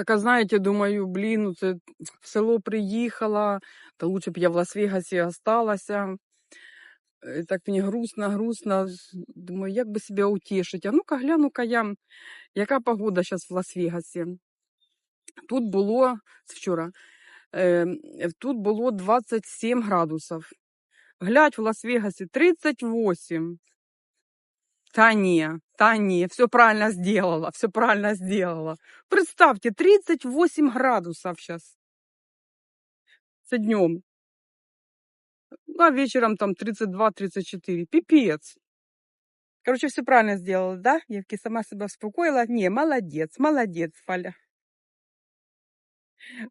Така, знаєте, думаю, блін, ну це в село приїхала, та лучше б я в Лас-Вегасі осталася. Е, Так мені грустно, грустно. Думаю, як би себе утішити. А ну-ка, гляну-ка я, яка погода зараз в Лас-Вегасі. Тут було вчора, е, тут було 27 градусів. Глядь, в Лас-Вегасі 38. Та ні, та ні, все правильно сделала, все правильно сделала. Представьте, 38 градусов сейчас. Це днем. А вечером там 32-34. Пипец. Короче, все правильно сделала, да? Евки сама себя успокоила. Не, молодец, молодец, Фаля.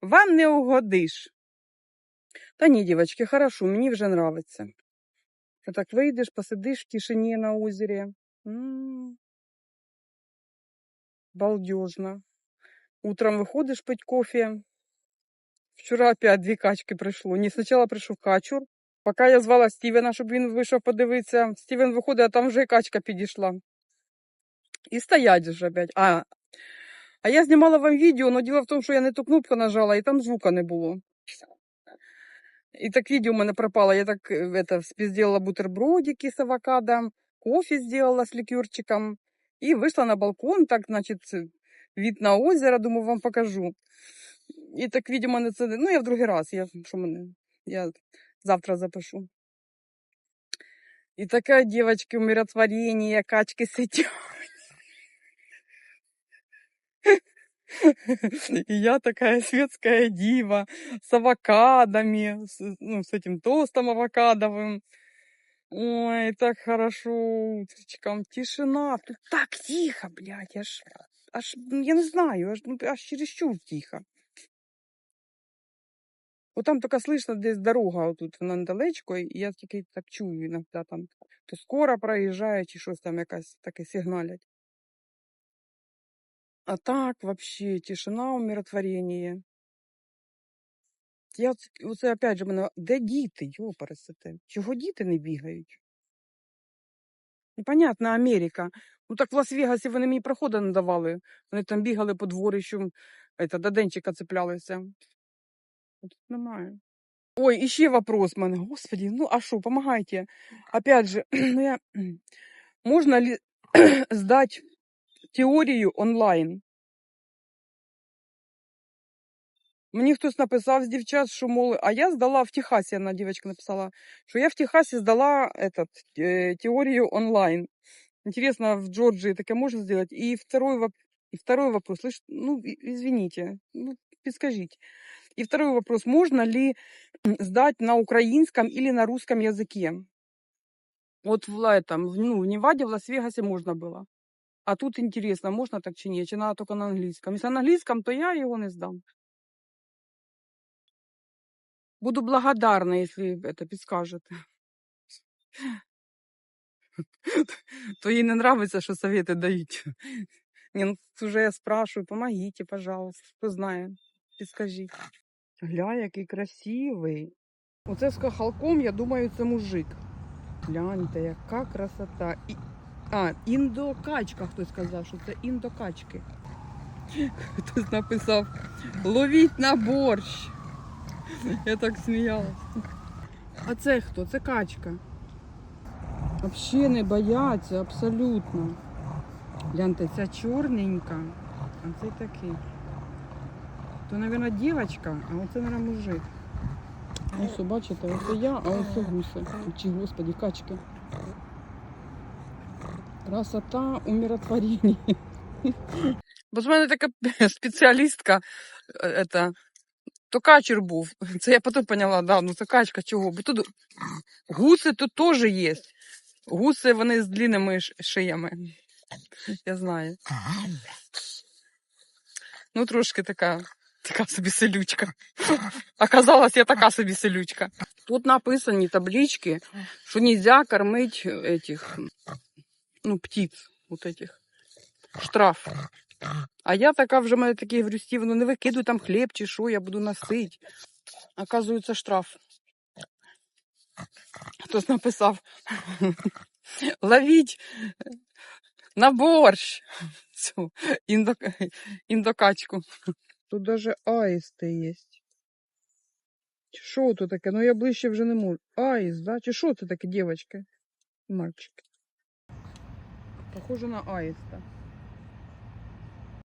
Вам не угодиш. Та ні, дівчатки, хорошо, мені вже нравиться. Ти так вийдеш, посидиш в тишині на озері. Балдежно. Утром выходишь пить кофе. Вчора опять дві качки прийшло. Ні, спочатку прийшов качур. Поки я звала Стівена, щоб він вийшов подивитися. Стівен виходить, а там вже качка підійшла. І стоять же опять. А, а я знімала вам відео, але діло в тому, що я не ту кнопку нажала, і там звука не було. І так відео у мене пропало. Я так е, это, сделала бутербродики з авокадо, кофе сделала з ликерчиком. І вийшла на балкон, так, значить, від на озеро, думаю, вам покажу. І так, видимо, не це. Ну, я в другий раз. Я, що мене, я завтра запишу. І така, дівчатки, умиротворення, качки сидять. И я такая светская дива с авокадами, с, ну, с этим тостом авокадовым. Ой, так хорошо утречком. Тишина. Тут так тихо, блядь. Аж, аж ну, я не знаю, аж, ну, аж чересчур тихо. Вот там только слышно десь дорога тут вона недалечко, і я тільки так чую іноді там. То скоро проїжджає, чи щось там якась таке сигналять. А так вообще тишина, умиротворение. Я оце- опять же мене, де діти, йопарасете? Чого діти не бігають? Непонятно, Америка. Ну так в Лас-Вегасі вони мені проходу не давали. Вони там бігали по дворищу, это, до денчика цеплялися. А Тут немає. Ой, і ще вопрос в мене. Господи, ну а що, помогайте. Опять же, ну я... можна ли здати теорію онлайн? Мені хтось написав з дівчат, що мол, а я здала в Техасі, одна дівчинка написала, що я в Техасі здала этот, е, теорію онлайн. Интересно, в Джорджии таке можно сделать? И второй, воп... и второй вопрос, слышь, ну, и- извините, ну, подскажите. И второй вопрос, можно ли сдать на украинском или на русском языке? Вот в ла- этом, в- ну, в Неваде, в Лас-Вегасе можно было. А тут интересно, можно так чи ні, чи надо только на английском. Если на английском, то я его не сдам. Буду благодарна, если это подскажете. То ей не нравится, что советы дають. Не, ну уже я спрашиваю, помогите, пожалуйста. Хто знає, підскажіть. Гля, який красивий. Оце з кахалком, я думаю, це мужик. Гляньте, яка красота. І... А, індокачка, хтось сказав, що це індокачки. Хтось написав, ловіть на борщ. Я так сміялась. А це хто? Це качка. Взагалі не бояться, абсолютно. Гляньте, ця чорненька, а цей такий. То, мабуть, дівчинка, а оце, мабуть, мужик. Ось, бачите, оце я, а ось гуси. Чи, господи, качки. Красота, умиротворення. Бо з мене така спеціалістка, е, ета, то качер був. Це я потім поняла, да, ну це качка чого. Бо тут гуси тут теж є. Гуси вони з длинними шиями. Я знаю. Ну, трошки така, така собі селючка. Оказалось, я така собі селючка. Тут написані таблички, що нельзя кормить этих, ну, птиц, вот этих. Штраф. А я така вже мене такі говорю, Стів, ну не викидуй там хліб чи що, я буду носить. Оказується, штраф. Хтось написав. Ловіть на борщ. Цю індо... індокачку. Тут даже аїсти є. Що тут таке? Ну я ближче вже не можу. Аїст, да? Чи що це таке, дівчатки? Мальчики. Похоже на аїста.